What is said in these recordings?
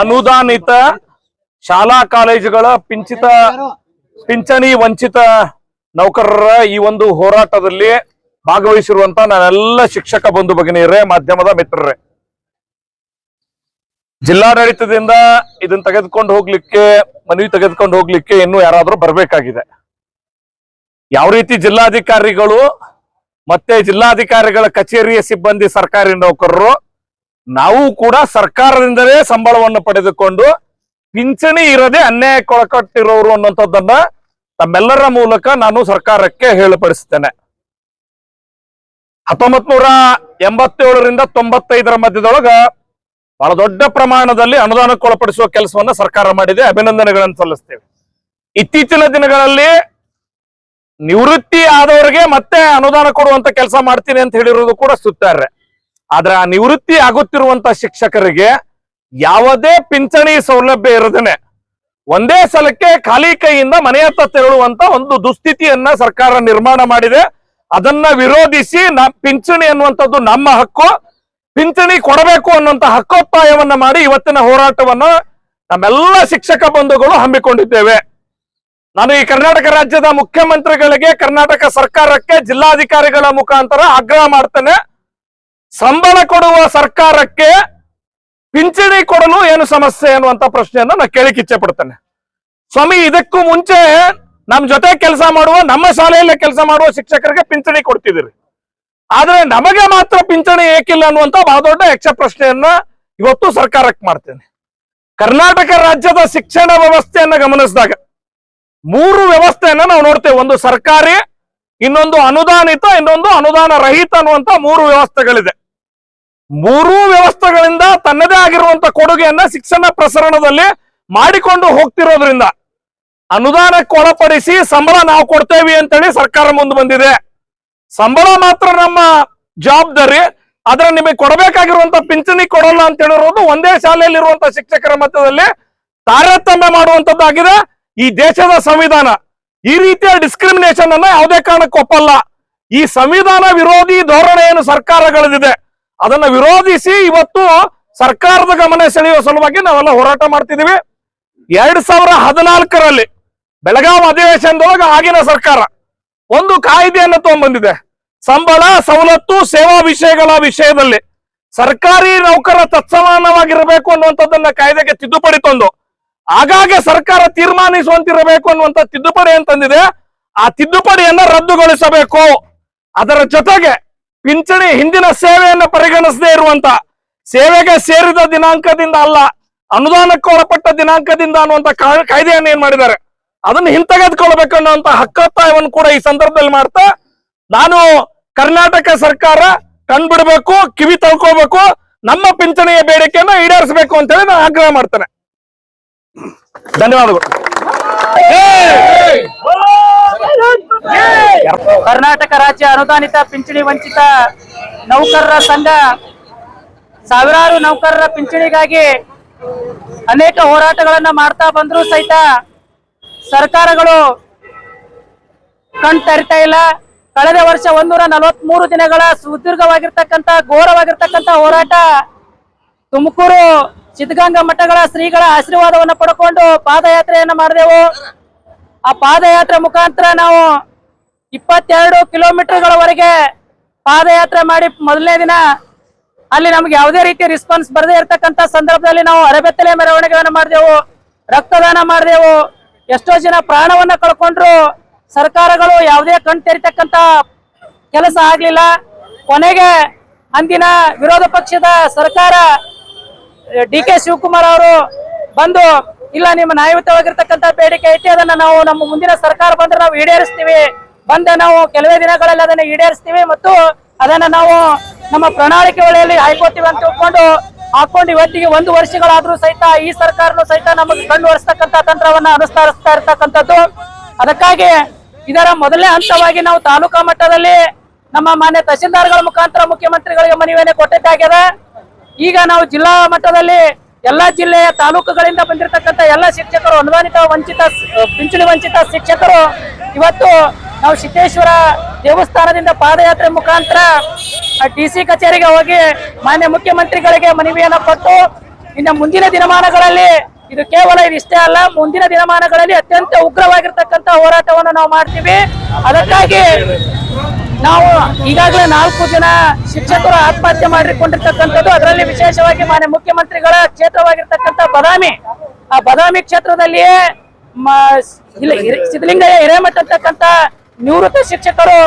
ಅನುದಾನಿತ ಶಾಲಾ ಕಾಲೇಜುಗಳ ಪಿಂಚಿತ ಪಿಂಚಣಿ ವಂಚಿತ ನೌಕರರ ಈ ಒಂದು ಹೋರಾಟದಲ್ಲಿ ಭಾಗವಹಿಸಿರುವಂತ ನಾನೆಲ್ಲ ಶಿಕ್ಷಕ ಬಂಧು ಭಗಿನಿಯರೇ, ಮಾಧ್ಯಮದ ಮಿತ್ರರೇ. ಜಿಲ್ಲಾಡಳಿತದಿಂದ ಇದನ್ನ ತೆಗೆದುಕೊಂಡು ಹೋಗ್ಲಿಕ್ಕೆ, ಮನವಿ ತೆಗೆದುಕೊಂಡು ಹೋಗ್ಲಿಕ್ಕೆ ಇನ್ನು ಯಾರಾದ್ರೂ ಬರಬೇಕಾಗಿದೆ. ಯಾವ ರೀತಿ ಜಿಲ್ಲಾಧಿಕಾರಿಗಳು ಮತ್ತೆ ಜಿಲ್ಲಾಧಿಕಾರಿಗಳ ಕಚೇರಿಯ ಸಿಬ್ಬಂದಿ, ಸರ್ಕಾರಿ ನೌಕರರು ನಾವು ಕೂಡ ಸರ್ಕಾರದಿಂದಲೇ ಸಂಬಳವನ್ನು ಪಡೆದುಕೊಂಡು ಪಿಂಚಣಿ ಇರದೆ ಅನ್ಯಾಯಕ್ಕೊಳಕಟ್ಟಿರೋರು ಅನ್ನುವಂಥದ್ದನ್ನ ತಮ್ಮೆಲ್ಲರ ಮೂಲಕ ನಾನು ಸರ್ಕಾರಕ್ಕೆ ಹೇಳಪಡಿಸ್ತೇನೆ. ಹತ್ತೊಂಬತ್ ನೂರ ಎಂಬತ್ತೇಳರಿಂದ ತೊಂಬತ್ತೈದರ ಮಧ್ಯದೊಳಗ ಬಹಳ ದೊಡ್ಡ ಪ್ರಮಾಣದಲ್ಲಿ ಅನುದಾನಕ್ಕೊಳಪಡಿಸುವ ಕೆಲಸವನ್ನ ಸರ್ಕಾರ ಮಾಡಿದೆ. ಅಭಿನಂದನೆಗಳನ್ನು ಸಲ್ಲಿಸ್ತೇವೆ. ಇತ್ತೀಚಿನ ದಿನಗಳಲ್ಲಿ ನಿವೃತ್ತಿ ಆದವರಿಗೆ ಮತ್ತೆ ಅನುದಾನ ಕೊಡುವಂತ ಕೆಲಸ ಮಾಡ್ತೀನಿ ಅಂತ ಹೇಳಿರೋದು ಕೂಡ ಸುತ್ತಾರೆ ಆದ್ರೆ ಆ ನಿವೃತ್ತಿ ಆಗುತ್ತಿರುವಂತ ಶಿಕ್ಷಕರಿಗೆ ಯಾವುದೇ ಪಿಂಚಣಿ ಸೌಲಭ್ಯ ಇರದೇನೆ. ಒಂದೇ ಸಲಕ್ಕೆ ಖಾಲಿ ಕೈಯಿಂದ ಮನೆಯತ್ತ ತೆರಳುವಂತ ಒಂದು ದುಸ್ಥಿತಿಯನ್ನ ಸರ್ಕಾರ ನಿರ್ಮಾಣ ಮಾಡಿದೆ. ಅದನ್ನ ವಿರೋಧಿಸಿ ನ ಪಿಂಚಣಿ ಅನ್ನುವಂಥದ್ದು ನಮ್ಮ ಹಕ್ಕು. ಪಿಂಚಣಿ ಕೊಡಬೇಕು ಅನ್ನುವಂತ ಹಕ್ಕೊತ್ತಾಯವನ್ನ ಮಾಡಿ ಇವತ್ತಿನ ಹೋರಾಟವನ್ನ ನಮ್ಮೆಲ್ಲ ಶಿಕ್ಷಕ ಬಂಧುಗಳು ಹಮ್ಮಿಕೊಂಡಿದ್ದೇವೆ. ನಾನು ಈ ಕರ್ನಾಟಕ ರಾಜ್ಯದ ಮುಖ್ಯಮಂತ್ರಿಗಳಿಗೆ ಕರ್ನಾಟಕ ಸರ್ಕಾರಕ್ಕೆ ಜಿಲ್ಲಾಧಿಕಾರಿಗಳ ಮುಖಾಂತರ ಆಗ್ರಹ ಮಾಡ್ತೇನೆ. ಸಂಬಳ ಕೊಡುವ ಸರ್ಕಾರಕ್ಕೆ ಪಿಂಚಣಿ ಕೊಡಲು ಏನು ಸಮಸ್ಯೆ ಅನ್ನುವಂತ ಪ್ರಶ್ನೆಯನ್ನು ನಾನು ಕೇಳಿಕ್ ಇಚ್ಛೆ ಪಡ್ತೇನೆ. ಸ್ವಾಮಿ, ಇದಕ್ಕೂ ಮುಂಚೆ ನಮ್ಮ ಜೊತೆ ಕೆಲಸ ಮಾಡುವ, ನಮ್ಮ ಶಾಲೆಯಲ್ಲೇ ಕೆಲಸ ಮಾಡುವ ಶಿಕ್ಷಕರಿಗೆ ಪಿಂಚಣಿ ಕೊಡ್ತಿದ್ದೀರಿ. ಆದ್ರೆ ನಮಗೆ ಮಾತ್ರ ಪಿಂಚಣಿ ಏಕಿಲ್ಲ ಅನ್ನುವಂತ ಬಹಳ ದೊಡ್ಡ ಯಕ್ಷ ಪ್ರಶ್ನೆಯನ್ನ ಇವತ್ತು ಸರ್ಕಾರಕ್ಕೆ ಮಾಡ್ತೇನೆ. ಕರ್ನಾಟಕ ರಾಜ್ಯದ ಶಿಕ್ಷಣ ವ್ಯವಸ್ಥೆಯನ್ನ ಗಮನಿಸಿದಾಗ ಮೂರು ವ್ಯವಸ್ಥೆಯನ್ನ ನಾವು ನೋಡ್ತೇವೆ. ಒಂದು ಸರ್ಕಾರಿ, ಇನ್ನೊಂದು ಅನುದಾನಿತ, ಇನ್ನೊಂದು ಅನುದಾನ ರಹಿತ ಅನ್ನುವಂತ ಮೂರು ವ್ಯವಸ್ಥೆಗಳಿದೆ. ಮೂರೂ ವ್ಯವಸ್ಥೆಗಳಿಂದ ತನ್ನದೇ ಆಗಿರುವಂತ ಕೊಡುಗೆಯನ್ನ ಶಿಕ್ಷಣ ಪ್ರಸರಣದಲ್ಲಿ ಮಾಡಿಕೊಂಡು ಹೋಗ್ತಿರೋದ್ರಿಂದ ಅನುದಾನಕ್ಕೆ ಒಳಪಡಿಸಿ ಸಂಬಳ ನಾವು ಕೊಡ್ತೇವೆ ಅಂತೇಳಿ ಸರ್ಕಾರ ಮುಂದೆ ಬಂದಿದೆ. ಸಂಬಳ ಮಾತ್ರ ನಮ್ಮ ಜವಾಬ್ದಾರಿ, ಆದ್ರೆ ನಿಮಗೆ ಕೊಡಬೇಕಾಗಿರುವಂತ ಪಿಂಚಣಿ ಕೊಡಲ್ಲ ಅಂತ ಹೇಳಿರೋದು ಒಂದೇ ಶಾಲೆಯಲ್ಲಿ ಇರುವಂತ ಶಿಕ್ಷಕರ ಮಧ್ಯದಲ್ಲಿ ತಾರತಮ್ಯ ಮಾಡುವಂತದ್ದಾಗಿದೆ. ಈ ದೇಶದ ಸಂವಿಧಾನ ಈ ರೀತಿಯ ಡಿಸ್ಕ್ರಿಮಿನೇಷನ್ ಅನ್ನ ಯಾವುದೇ ಕಾರಣಕ್ಕೆ ಒಪ್ಪಲ್ಲ. ಈ ಸಂವಿಧಾನ ವಿರೋಧಿ ಧೋರಣೆಯನ್ನು ಸರ್ಕಾರಗಳದಿದೆ ಅದನ್ನ ವಿರೋಧಿಸಿ ಇವತ್ತು ಸರ್ಕಾರದ ಗಮನ ಸೆಳೆಯುವ ಸಲುವಾಗಿ ನಾವೆಲ್ಲ ಹೋರಾಟ ಮಾಡ್ತಿದ್ದೀವಿ. ಎರಡ್ ಸಾವಿರ ಹದಿನಾಲ್ಕರಲ್ಲಿ ಬೆಳಗಾವಿ ಅಧಿವೇಶನದೊಳಗೆ ಆಗಿನ ಸರ್ಕಾರ ಒಂದು ಕಾಯ್ದೆಯನ್ನು ತಗೊಂಡ್ಬಂದಿದೆ ಸಂಬಳ, ಸವಲತ್ತು ಸೇವಾ ವಿಷಯಗಳ ವಿಷಯದಲ್ಲಿ ಸರ್ಕಾರಿ ನೌಕರ ತತ್ಸಮಾನವಾಗಿರಬೇಕು ಅನ್ನುವಂಥದ್ದನ್ನ ಕಾಯ್ದೆಗೆ ತಿದ್ದುಪಡಿ ತಂದು ಆಗಾಗ ಸರ್ಕಾರ ತೀರ್ಮಾನಿಸುವಂತಿರಬೇಕು ಅನ್ನುವಂಥ ತಿದ್ದುಪಡಿ ಅಂತಂದಿದೆ. ಆ ತಿದ್ದುಪಡಿಯನ್ನ ರದ್ದುಗೊಳಿಸಬೇಕು. ಅದರ ಜೊತೆಗೆ ಪಿಂಚಣಿ ಹಿಂದಿನ ಸೇವೆಯನ್ನು ಪರಿಗಣಿಸದೇ ಇರುವಂತ, ಸೇವೆಗೆ ಸೇರಿದ ದಿನಾಂಕದಿಂದ ಅಲ್ಲ, ಅನುದಾನಕ್ಕೆ ಒಳಪಟ್ಟ ದಿನಾಂಕದಿಂದ ಅನ್ನುವಂತ ಕಾಯ್ದೆಯನ್ನು ಏನ್ ಮಾಡಿದ್ದಾರೆ? ಅದನ್ನು ಹಿಂತೆಗೆದುಕೊಳ್ಬೇಕು ಅನ್ನುವಂತ ಹಕ್ಕತ್ತಾಯವನ್ನು ಕೂಡ ಈ ಸಂದರ್ಭದಲ್ಲಿ ಮಾಡ್ತಾ, ನಾನು ಕರ್ನಾಟಕ ಸರ್ಕಾರ ಕಣ್ಬಿಡ್ಬೇಕು ಕಿವಿ ತಳ್ಕೋಬೇಕು, ನಮ್ಮ ಪಿಂಚಣಿಯ ಬೇಡಿಕೆಯನ್ನ ಈಡೇರಿಸಬೇಕು ಅಂತ ಹೇಳಿ ನಾನು ಆಗ್ರಹ ಮಾಡ್ತೇನೆ. ಧನ್ಯವಾದಗಳು. ಕರ್ನಾಟಕ ರಾಜ್ಯ ಅನುದಾನಿತ ಪಿಂಚಣಿ ವಂಚಿತ ನೌಕರರ ಸಂಘ ಸಾವಿರಾರು ನೌಕರರ ಪಿಂಚಣಿಗಾಗಿ ಅನೇಕ ಹೋರಾಟಗಳನ್ನ ಮಾಡ್ತಾ ಬಂದ್ರು ಸಹಿತ ಸರ್ಕಾರಗಳು ಕಣ್ ತರಿತಾ ಇಲ್ಲ. ಕಳೆದ ವರ್ಷ ಒಂದೂರ ನಲವತ್ಮೂರು ದಿನಗಳ ಸುದೀರ್ಘವಾಗಿರ್ತಕ್ಕಂಥ, ಘೋರವಾಗಿರ್ತಕ್ಕಂಥ ಹೋರಾಟ ತುಮಕೂರು ಸಿದ್ಧಗಂಗಾ ಮಠಗಳ ಶ್ರೀಗಳ ಆಶೀರ್ವಾದವನ್ನು ಪಡ್ಕೊಂಡು ಪಾದಯಾತ್ರೆಯನ್ನ ಮಾಡಿದೆವು. ಆ ಪಾದಯಾತ್ರೆ ಮುಖಾಂತರ ನಾವು ಇಪ್ಪತ್ತೆರಡು ಕಿಲೋಮೀಟರ್ಗಳವರೆಗೆ ಪಾದಯಾತ್ರೆ ಮಾಡಿ ಮೊದಲನೇ ದಿನ ಅಲ್ಲಿ ನಮ್ಗೆ ಯಾವುದೇ ರೀತಿ ರೆಸ್ಪಾನ್ಸ್ ಬರದೇ ಇರತಕ್ಕಂತ ಸಂದರ್ಭದಲ್ಲಿ ನಾವು ಅರೆಬೆತ್ತಲೆ ಮೆರವಣಿಗೆಯನ್ನು ಮಾಡಿದೆವು, ರಕ್ತದಾನ ಮಾಡಿದೆವು, ಎಷ್ಟೋ ಜನ ಪ್ರಾಣವನ್ನ ಕಳ್ಕೊಂಡ್ರು. ಸರ್ಕಾರಗಳು ಯಾವುದೇ ಕಣ್ ತೆರಿತಕ್ಕಂತ ಕೆಲಸ ಆಗ್ಲಿಲ್ಲ. ಕೊನೆಗೆ ಅಂದಿನ ವಿರೋಧ ಪಕ್ಷದ ಸರ್ಕಾರ, ಡಿ ಕೆ ಶಿವಕುಮಾರ್ ಅವರು ಬಂದು, ಇಲ್ಲ, ನಿಮ್ಮ ನ್ಯಾಯಯುತವಾಗಿರ್ತಕ್ಕಂಥ ಬೇಡಿಕೆ ಐತಿ, ಅದನ್ನ ನಾವು ನಮ್ಮ ಮುಂದಿನ ಸರ್ಕಾರ ಬಂದ್ರೆ ನಾವು ಈಡೇರಿಸ್ತೀವಿ. ಬಂದ ನಾವು ಕೆಲವೇ ದಿನಗಳಲ್ಲಿ ಅದನ್ನ ಈಡೇರಿಸ್ತೀವಿ ಮತ್ತು ಅದನ್ನ ನಾವು ನಮ್ಮ ಪ್ರಣಾಳಿಕೆ ಒಳೆಯಲ್ಲಿ ಹಾಯ್ಕೋತೀವಿ ಅಂತ ತಿಳ್ಕೊಂಡು ಹಾಕೊಂಡು ಇವತ್ತಿಗೆ ಒಂದು ವರ್ಷಗಳಾದ್ರೂ ಸಹಿತ ಈ ಸರ್ಕಾರನು ಸಹಿತ ನಮಗೆ ಕಂಡು ಒರೆಸ್ತಕ್ಕಂತ ತಂತ್ರವನ್ನ ಅನುಸರಿಸ್ತಾ ಇರ್ತಕ್ಕಂಥದ್ದು. ಅದಕ್ಕಾಗಿ ಇದರ ಮೊದಲನೇ ಹಂತವಾಗಿ ನಾವು ತಾಲೂಕಾ ಮಟ್ಟದಲ್ಲಿ ನಮ್ಮ ಮಾನ್ಯ ತಹಸೀಲ್ದಾರ್ಗಳ ಮುಖಾಂತರ ಮುಖ್ಯಮಂತ್ರಿಗಳಿಗೆ ಮನವಿಯನ್ನು ಕೊಟ್ಟಿದ್ದಾಗ್ಯದ. ಈಗ ನಾವು ಜಿಲ್ಲಾ ಮಟ್ಟದಲ್ಲಿ ಎಲ್ಲಾ ಜಿಲ್ಲೆಯ ತಾಲೂಕುಗಳಿಂದ ಬಂದಿರತಕ್ಕಂತ ಎಲ್ಲ ಶಿಕ್ಷಕರು, ಅನುದಾನಿತ ವಂಚಿತ, ಪಿಂಚಣಿ ವಂಚಿತ ಶಿಕ್ಷಕರು ಇವತ್ತು ನಾವು ಸಿದ್ದೇಶ್ವರ ದೇವಸ್ಥಾನದಿಂದ ಪಾದಯಾತ್ರೆ ಮುಖಾಂತರ ಡಿ ಸಿ ಕಚೇರಿಗೆ ಹೋಗಿ ಮಾನ್ಯ ಮುಖ್ಯಮಂತ್ರಿಗಳಿಗೆ ಮನವಿಯನ್ನು ಕೊಟ್ಟು, ಇನ್ನು ಮುಂದಿನ ದಿನಮಾನಗಳಲ್ಲಿ ಇದು ಕೇವಲ ಇದಿಷ್ಟೇ ಅಲ್ಲ, ಮುಂದಿನ ದಿನಮಾನಗಳಲ್ಲಿ ಅತ್ಯಂತ ಉಗ್ರವಾಗಿರ್ತಕ್ಕಂಥ ಹೋರಾಟವನ್ನು ನಾವು ಮಾಡ್ತೀವಿ. ಅದಕ್ಕಾಗಿ ನಾವು ಈಗಾಗಲೇ ನಾಲ್ಕು ಜನ ಶಿಕ್ಷಕರು ಆತ್ಮಹತ್ಯೆ ಮಾಡಿಕೊಂಡಿರ್ತಕ್ಕಂಥದ್ದು, ಅದರಲ್ಲಿ ವಿಶೇಷವಾಗಿ ಮಾನ್ಯ ಮುಖ್ಯಮಂತ್ರಿಗಳ ಕ್ಷೇತ್ರವಾಗಿರ್ತಕ್ಕಂಥ ಬದಾಮಿ. ಆ ಬದಾಮಿ ಕ್ಷೇತ್ರದಲ್ಲಿಯೇ ಸಿದ್ಧಲಿಂಗಯ್ಯ ಹಿರೇಮಠ ಅಂತಕ್ಕಂಥ ನಿವೃತ್ತ ಶಿಕ್ಷಕರು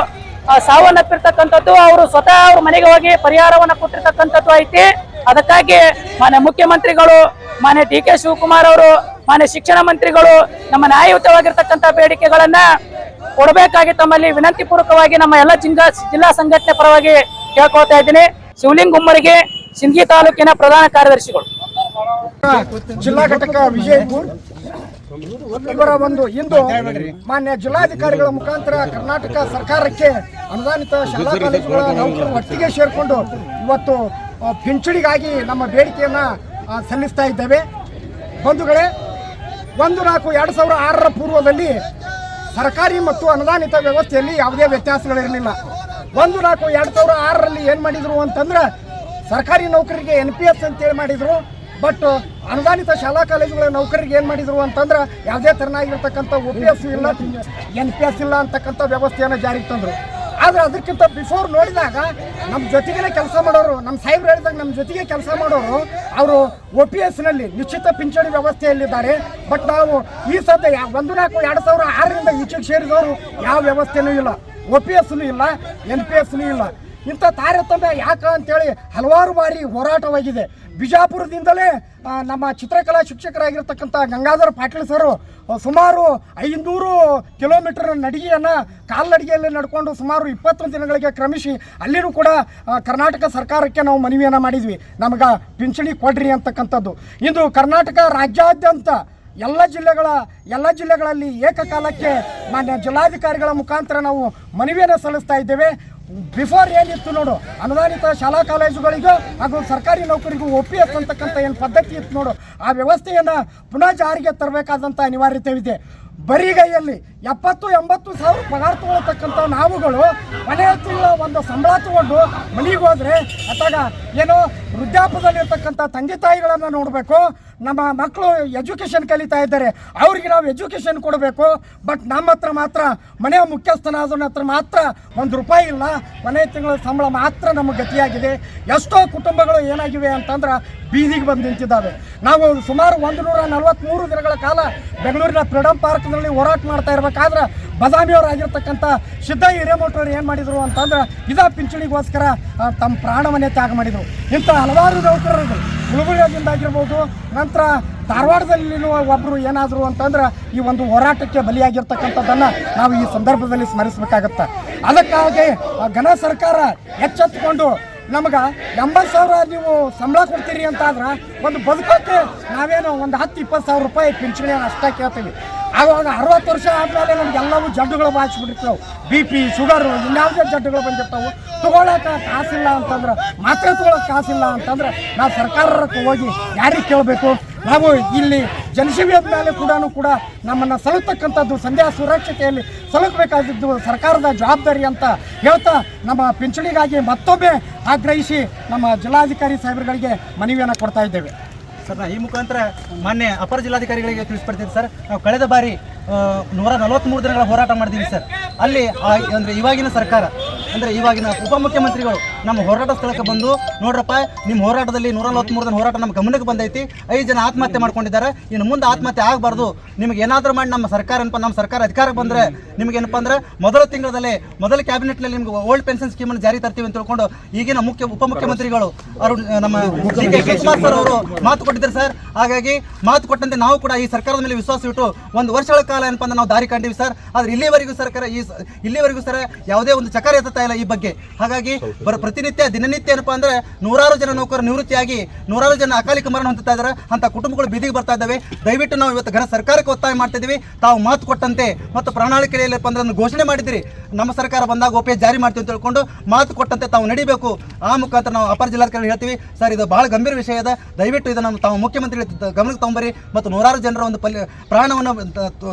ಸಾವನ್ನಪ್ಪಿರ್ತಕ್ಕಂಥದ್ದು, ಅವರು ಸ್ವತಃ ಅವ್ರ ಮನೆಗೆ ಹೋಗಿ ಪರಿಹಾರವನ್ನ ಕೊಟ್ಟಿರ್ತಕ್ಕಂಥದ್ದು ಐತಿ. ಅದಕ್ಕಾಗಿ ಮಾನ್ಯ ಮುಖ್ಯಮಂತ್ರಿಗಳು, ಮಾನ್ಯ ಡಿ ಕೆ ಶಿವಕುಮಾರ್ ಅವರು, ಮಾನ್ಯ ಶಿಕ್ಷಣ ಮಂತ್ರಿಗಳು ನಮ್ಮ ನ್ಯಾಯಯುತವಾಗಿರ್ತಕ್ಕಂಥ ಬೇಡಿಕೆಗಳನ್ನ ಕೊಡಬೇಕಾಗಿ ತಮ್ಮಲ್ಲಿ ವಿನಂತಿ ಪೂರ್ವಕವಾಗಿ ನಮ್ಮ ಎಲ್ಲ ಜಿಲ್ಲಾ ಜಿಲ್ಲಾ ಸಂಘಟನೆ ಪರವಾಗಿ ಕೇಳ್ಕೊಳ್ತಾ ಇದ್ದೀನಿ. ಶಿವಲಿಂಗುಮ್ಮರಿಗೆ ಗುಮ್ಮರಿಗೆ ಸಿಂದಗಿ ತಾಲೂಕಿನ ಪ್ರಧಾನ ಕಾರ್ಯದರ್ಶಿಗಳು. ಜಿಲ್ಲಾ ಘಟಕ ವಿಜಯಪುರ್ ಇವರ ಒಂದು ಇಂದು ಮಾನ್ಯ ಜಿಲ್ಲಾಧಿಕಾರಿಗಳ ಮುಖಾಂತರ ಕರ್ನಾಟಕ ಸರ್ಕಾರಕ್ಕೆ ಅನುದಾನಿತ ಶಾಲಾ ಕಾಲೇಜುಗಳ ನೌಕರರು ಒಟ್ಟಿಗೆ ಸೇರಿಕೊಂಡು ಇವತ್ತು ಪಿಂಚಣಿಗಾಗಿ ನಮ್ಮ ಬೇಡಿಕೆಯನ್ನ ಸಲ್ಲಿಸ್ತಾ ಇದ್ದೇವೆ. ಬಂಧುಗಳೇ, ಒಂದು ನಾಲ್ಕು ಎರಡು ಸಾವಿರ ಆರರ ಪೂರ್ವದಲ್ಲಿ ಸರ್ಕಾರಿ ಮತ್ತು ಅನುದಾನಿತ ವ್ಯವಸ್ಥೆಯಲ್ಲಿ ಯಾವುದೇ ವ್ಯತ್ಯಾಸಗಳಿರಲಿಲ್ಲ. ಒಂದು ನಾಲ್ಕು ಎರಡು ಸಾವಿರ ಆರರಲ್ಲಿ ಏನು ಮಾಡಿದ್ರು ಅಂತಂದ್ರೆ ಸರ್ಕಾರಿ ನೌಕರರಿಗೆ ಎನ್ ಪಿ ಎಸ್ ಅಂತೇಳಿ ಮಾಡಿದ್ರು. ಬಟ್ ಅನುದಾನಿತ ಶಾಲಾ ಕಾಲೇಜುಗಳ ನೌಕರರಿಗೆ ಏನು ಮಾಡಿದ್ರು ಅಂತಂದ್ರೆ ಯಾವುದೇ ಥರನಾಗಿರ್ತಕ್ಕಂಥ ಒ ಪಿ ಎಸ್ ಇಲ್ಲ ಎನ್ ಪಿ ಎಸ್ ಇಲ್ಲ ಅಂತಕ್ಕಂಥ ವ್ಯವಸ್ಥೆಯನ್ನು ಜಾರಿಗೆ ತಂದರು. ಆದರೆ ಅದಕ್ಕಿಂತ ಬಿಫೋರ್ ನೋಡಿದಾಗ ನಮ್ಮ ಜೊತೆಗೇನೆ ಕೆಲಸ ಮಾಡೋರು ನಮ್ಮ ಸಾಹೇಬ್ರು ಹೇಳಿದಾಗ ನಮ್ಮ ಜೊತೆಗೆ ಕೆಲಸ ಮಾಡೋರು, ಅವರು ಒ ಪಿ ಎಸ್ನಲ್ಲಿ ನಿಶ್ಚಿತ ಪಿಂಚಣಿ ವ್ಯವಸ್ಥೆಯಲ್ಲಿದ್ದಾರೆ. ಬಟ್ ನಾವು ಈ ಸದ್ಯ ಒಂದು ನಾಲ್ಕು ಎರಡು ಸಾವಿರ ಆರರಿಂದ ಈಚೆಗೆ ಸೇರಿದವರು ಯಾವ ವ್ಯವಸ್ಥೆನೂ ಇಲ್ಲ. ಒ ಪಿ ಎಸ್ನೂ ಇಲ್ಲ ಎನ್ ಪಿ ಎಸ್ನೂ ಇಲ್ಲ. ಇಂಥ ತಾರತಮ್ಯ ಯಾಕ ಅಂತೇಳಿ ಹಲವಾರು ಬಾರಿ ಹೋರಾಟವಾಗಿದೆ. ಬಿಜಾಪುರದಿಂದಲೇ ನಮ್ಮ ಚಿತ್ರಕಲಾ ಶಿಕ್ಷಕರಾಗಿರ್ತಕ್ಕಂಥ ಗಂಗಾಧರ ಪಾಟೀಲ್ ಸರು ಸುಮಾರು ಐನೂರು ಕಿಲೋಮೀಟರ್ ನಡಿಗೆಯನ್ನು ಕಾಲ್ನಡಿಗೆಯಲ್ಲಿ ನಡ್ಕೊಂಡು ಸುಮಾರು ಇಪ್ಪತ್ತೊಂದು ದಿನಗಳಿಗೆ ಕ್ರಮಿಸಿ ಅಲ್ಲಿನೂ ಕೂಡ ಕರ್ನಾಟಕ ಸರ್ಕಾರಕ್ಕೆ ನಾವು ಮನವಿಯನ್ನು ಮಾಡಿದ್ವಿ. ನಮಗೆ ಪಿಂಚಣಿ ಕೊಡ್ರಿ ಅಂತಕ್ಕಂಥದ್ದು. ಇಂದು ಕರ್ನಾಟಕ ರಾಜ್ಯಾದ್ಯಂತ ಎಲ್ಲ ಜಿಲ್ಲೆಗಳ, ಎಲ್ಲ ಜಿಲ್ಲೆಗಳಲ್ಲಿ ಏಕಕಾಲಕ್ಕೆ ಮಾನ್ಯ ಜಿಲ್ಲಾಧಿಕಾರಿಗಳ ಮುಖಾಂತರ ನಾವು ಮನವಿಯನ್ನು ಸಲ್ಲಿಸ್ತಾ ಇದ್ದೇವೆ. ಬಿಫೋರ್ ಏನಿತ್ತು ನೋಡು, ಅನುದಾನಿತ ಶಾಲಾ ಕಾಲೇಜುಗಳಿಗೂ ಹಾಗೂ ಸರ್ಕಾರಿ ನೌಕರಿಗೂ ಒ ಪಿ ಎಸ್ ಅಂತಕ್ಕಂಥ ಏನು ಪದ್ಧತಿ ಇತ್ತು ನೋಡು, ಆ ವ್ಯವಸ್ಥೆಯನ್ನು ಪುನಃ ಜಾರಿಗೆ ತರಬೇಕಾದಂಥ ಅನಿವಾರ್ಯತೆ ಇದೆ ಬರಿಗೈಯಲ್ಲಿ ಎಪ್ಪತ್ತು, ಎಂಬತ್ತು ಸಾವಿರ ಪಗಾರ ತಗೊಳ್ತಕ್ಕಂಥ ನಾವುಗಳು ಮನೆಯ ಒಂದು ಸಂಬಳ ತಗೊಂಡು ಮನೆಗೆ ಹೋದರೆ ಅಥವಾ ಏನೋ ವೃದ್ಧಾಪದಲ್ಲಿರ್ತಕ್ಕಂಥ ತಂದೆ ತಾಯಿಗಳನ್ನು ನೋಡಬೇಕು. ನಮ್ಮ ಮಕ್ಕಳು ಎಜುಕೇಷನ್ ಕಲಿತಾ ಇದ್ದಾರೆ. ಅವ್ರಿಗೆ ನಾವು ಎಜುಕೇಷನ್ ಕೊಡಬೇಕು. ಬಟ್ ನಮ್ಮ ಹತ್ರ ಮಾತ್ರ, ಮನೆಯ ಮುಖ್ಯಸ್ಥನಾದವನ ಹತ್ರ ಮಾತ್ರ ಒಂದು ರೂಪಾಯಿ ಇಲ್ಲ. ಮನೆ ತಿಂಗಳ ಸಂಬಳ ಮಾತ್ರ ನಮಗೆ ಗತಿಯಾಗಿದೆ. ಎಷ್ಟೋ ಕುಟುಂಬಗಳು ಏನಾಗಿವೆ ಅಂತಂದ್ರೆ ಬೀದಿಗೆ ಬಂದು ನಿಂತಿದ್ದಾವೆ. ನಾವು ಸುಮಾರು ಒಂದು ನೂರ ನಲವತ್ತ್ಮೂರು ದಿನಗಳ ಕಾಲ ಬೆಂಗಳೂರಿನ ಫ್ರೀಡಮ್ ಪಾರ್ಕ್ನಲ್ಲಿ ಹೋರಾಟ ಮಾಡ್ತಾ ಇರಬೇಕಾದ್ರೆ ಬದಾಮಿಯವರಾಗಿರ್ತಕ್ಕಂಥ ಸಿದ್ಧ ಹಿರೇಮಠರು ಏನು ಮಾಡಿದರು ಅಂತಂದ್ರೆ ಇದ ಪಿಂಚಣಿಗೋಸ್ಕರ ತಮ್ಮ ಪ್ರಾಣವನ್ನೇ ತ್ಯಾಗ ಮಾಡಿದರು. ಇಂಥ ಹಲವಾರು ನೌಕರರು ಆಗಿರ್ಬೋದು, ನಂತರ ಧಾರವಾಡದಲ್ಲಿ ಒಬ್ಬರು ಏನಾದರು ಅಂತಂದ್ರೆ ಈ ಒಂದು ಹೋರಾಟಕ್ಕೆ ಬಲಿಯಾಗಿರ್ತಕ್ಕಂಥದ್ದನ್ನು ನಾವು ಈ ಸಂದರ್ಭದಲ್ಲಿ ಸ್ಮರಿಸಬೇಕಾಗತ್ತೆ. ಅದಕ್ಕಾಗಿ ಘನ ಸರ್ಕಾರ ಎಚ್ಚೆತ್ತುಕೊಂಡು ನಮಗೆ ಎಂಬತ್ತು ಸಾವಿರ ನೀವು ಸಂಬಳ ಕೊಡ್ತೀರಿ ಅಂತಾದ್ರೆ ಒಂದು ಬದುಕೋಕ್ಕೆ ನಾವೇನು ಒಂದು ಹತ್ತು, ಇಪ್ಪತ್ತು ಸಾವಿರ ರೂಪಾಯಿ ಪಿಂಚಣಿಯನ್ನು ಅಷ್ಟೇ ಕೇಳ್ತೀವಿ. ಆವಾಗ ಅರವತ್ತು ವರ್ಷ ಆದಮೇಲೆ ನಮಗೆಲ್ಲವೂ ಜಡ್ಡುಗಳು ಬಾಯಿಸ್ಬಿಟ್ಟಿರ್ತಾವೆ. ಬಿ ಪಿ ಶುಗರು ಇನ್ಯಾವುದೇ ಜಡ್ಡುಗಳು ಬಂದಿರ್ತಾವೆ. ತೊಗೊಳಕ್ಕೆ ಕಾಸಿಲ್ಲ ಅಂತಂದ್ರೆ, ಮಾತ್ರೆ ತೊಗೊಳಕ್ಕೆ ಕಾಸಿಲ್ಲ ಅಂತಂದ್ರೆ ನಾವು ಸರ್ಕಾರಕ್ಕೆ ಹೋಗಿ ಯಾರಿಗೆ ಕೇಳಬೇಕು? ನಾವು ಇಲ್ಲಿ ಜನಸೇವೆಯ ಮೇಲೆ ಕೂಡ ಕೂಡ ನಮ್ಮನ್ನು ಸಲುತಕ್ಕಂಥದ್ದು ಸಂಧ್ಯಾ ಸುರಕ್ಷತೆಯಲ್ಲಿ ಸಲುಕಬೇಕಾದದ್ದು ಸರ್ಕಾರದ ಜವಾಬ್ದಾರಿ ಅಂತ ಹೇಳ್ತಾ ನಮ್ಮ ಪಿಂಚಣಿಗಾಗಿ ಮತ್ತೊಮ್ಮೆ ಆಗ್ರಹಿಸಿ ನಮ್ಮ ಜಿಲ್ಲಾಧಿಕಾರಿ ಸಾಹೇಬರುಗಳಿಗೆ ಮನವಿಯನ್ನು ಕೊಡ್ತಾ ಇದ್ದೇವೆ. ಸರ್ ಈ ಮುಖಾಂತರ ಮಾನ್ಯ ಅಪರ ಜಿಲ್ಲಾಧಿಕಾರಿಗಳಿಗೆ ತಿಳಿಸ್ಪಡ್ತೀನಿ ಸರ್. ನಾವು ಕಳೆದ ಬಾರಿ ನೂರ ನಲವತ್ತ್ಮೂರು ದಿನಗಳ ಹೋರಾಟ ಮಾಡಿದ್ದೀವಿ ಸರ್. ಅಲ್ಲಿ ಅಂದ್ರೆ ಇವಾಗಿನ ಸರ್ಕಾರ, ಅಂದರೆ ಇವಾಗಿನ ಉಪಮುಖ್ಯಮಂತ್ರಿಗಳು ನಮ್ಮ ಹೋರಾಟ ಸ್ಥಳಕ್ಕೆ ಬಂದು, ನೋಡ್ರಪ್ಪ ನಿಮ್ಮ ಹೋರಾಟದಲ್ಲಿ ನೂರ ನಲವತ್ತ್ಮೂರು ದಿನ ಹೋರಾಟ ನಮ್ಮ ಗಮನಕ್ಕೆ ಬಂದೈತಿ, ಐದು ಜನ ಆತ್ಮಹತ್ಯೆ ಮಾಡ್ಕೊಂಡಿದ್ದಾರೆ, ಇನ್ನು ಮುಂದೆ ಆತ್ಮಹತ್ಯೆ ಆಗಬಾರ್ದು. ನಿಮಗೆ ಏನಾದರೂ ಮಾಡಿ ನಮ್ಮ ಸರ್ಕಾರ ಏನಪ್ಪ ನಮ್ಮ ಸರ್ಕಾರ ಅಧಿಕಾರಕ್ಕೆ ಬಂದರೆ, ನಿಮ್ಗೆ ಏನಪ್ಪ ಅಂದ್ರೆ ಮೊದಲ ತಿಂಗಳಲ್ಲಿ, ಮೊದಲ ಕ್ಯಾಬಿನೆಟ್ನಲ್ಲಿ ನಿಮ್ಗೆ ಓಲ್ಡ್ ಪೆನ್ಷನ್ ಸ್ಕೀಮನ್ನು ಜಾರಿ ತರ್ತೀವಿ ಅಂತ ತಿಳ್ಕೊಂಡು ಈಗಿನ ಮುಖ್ಯ ಉಪಮುಖ್ಯಮಂತ್ರಿಗಳು ಅವರು ನಮ್ಮ ಡಿ ಸರ್ ಅವರು ಮಾತು ಕೊಟ್ಟಿದ್ದಾರೆ ಸರ್. ಹಾಗಾಗಿ ಮಾತು ಕೊಟ್ಟಂತೆ ನಾವು ಕೂಡ ಈ ಸರ್ಕಾರದ ಮೇಲೆ ವಿಶ್ವಾಸ ಇಟ್ಟು, ಒಂದು ವರ್ಷಗಳ ಕಾಲ ಏನಪ್ಪ ಅಂದ್ರೆ ನಾವು ದಾರಿ ಕಂಡಿವಿ ಸರ್. ಆದ್ರೆ ಇಲ್ಲಿವರೆಗೂ ಸರ್ಕಾರ ಈ ಇಲ್ಲಿವರೆಗೂ ಸರ್ ಯಾವುದೇ ಒಂದು ಚಕಾರ ಎತ್ತಾ ಇಲ್ಲ ಈ ಬಗ್ಗೆ. ಹಾಗಾಗಿ ಬರ ಪ್ರತಿನಿತ್ಯ ದಿನನಿತ್ಯ ಏನಪ್ಪಾ ಅಂದ್ರೆ ನೂರಾರು ಜನ ನೌಕರರು ನಿವೃತ್ತಿಯಾಗಿ ನೂರಾರು ಜನ ಅಕಾಲಿಕ ಮರಣ ಹೊಂದುತ್ತಾ ಇದ್ದಾರೆ. ಅಂತ ಕುಟುಂಬಗಳು ಬೀದಿಗೆ ಬರ್ತಾ ಇದ್ದಾವೆ. ದಯವಿಟ್ಟು ನಾವು ಇವತ್ತು ಘನ ಸರ್ಕಾರಕ್ಕೆ ಒತ್ತಾಯ ಮಾಡ್ತಾ ಇದ್ದೀವಿ ತಾವು ಮಾತು ಕೊಟ್ಟಂತೆ ಮತ್ತು ಪ್ರಣಾಳಿಕೆಯಲ್ಲಿ ಅಂದ್ರೆ ಘೋಷಣೆ ಮಾಡಿದ್ರಿ ನಮ್ಮ ಸರ್ಕಾರ ಬಂದಾಗ ಒಪ್ಪಿ ಜಾರಿ ಮಾಡ್ತೀವಿ ಅಂತ ತಿಳ್ಕೊಂಡು ಮಾತು ಕೊಟ್ಟಂತೆ ತಾವು ನಡಿಬೇಕು. ಆ ಮುಖಾಂತರ ನಾವು ಅಪರ ಜಿಲ್ಲಾಧಿಕಾರಿ ಹೇಳ್ತೀವಿ. ಸರ್ ಇದು ಬಹಳ ಗಂಭೀರ ವಿಷಯ ಇದೆ. ದಯವಿಟ್ಟು ಇದನ್ನು ತಾವು ಮುಖ್ಯಮಂತ್ರಿ ಗಮನಕ್ಕೆ ತಗೊಂಬರಿ ಮತ್ತು ನೂರಾರು ಜನರ ಒಂದು ಪಲ್ಯ ಪ್ರಾಣವನ್ನು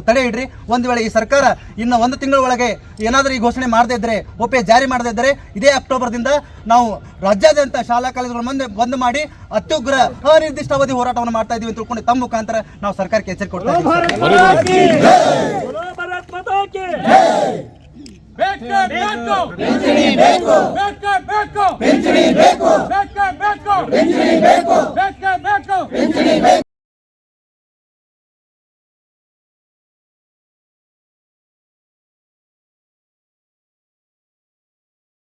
ತಡೆ ಇಡ್ರಿ. ಒಂದು ವೇಳೆ ಈ ಸರ್ಕಾರ ಇನ್ನು ಒಂದು ತಿಂಗಳ ಒಳಗೆ ಏನಾದರೂ ಈ ಘೋಷಣೆ ಮಾಡದೇ ಇದ್ದರೆ ಒಪ್ಪೆ ಜಾರಿ ಮಾಡದೇ ಇದ್ದರೆ ಇದೇ ಅಕ್ಟೋಬರ್ದಿಂದ ನಾವು ರಾಜ್ಯಾದ್ಯಂತ ಶಾಲಾ ಕಾಲೇಜುಗಳ ಮುಂದೆ ಬಂದ್ ಮಾಡಿ ಅತ್ಯುಗ್ರ ಅನಿರ್ದಿಷ್ಟಾವಧಿ ಹೋರಾಟವನ್ನು ಮಾಡ್ತಾ ಇದೀವಿ ಅಂತ ತಿಳ್ಕೊಂಡು ತಮ್ಮ ಮುಖಾಂತರ ನಾವು ಸರ್ಕಾರಕ್ಕೆ ಎಚ್ಚರಿಕೆ ಕೊಡ್ತಾ ಇದ್ದೀವಿ. ಸರ್. ಬೇಕು ಬೇಕು! ಬೇಕು! ಬೇಕು ಬೇಕು! ಬೇಕು!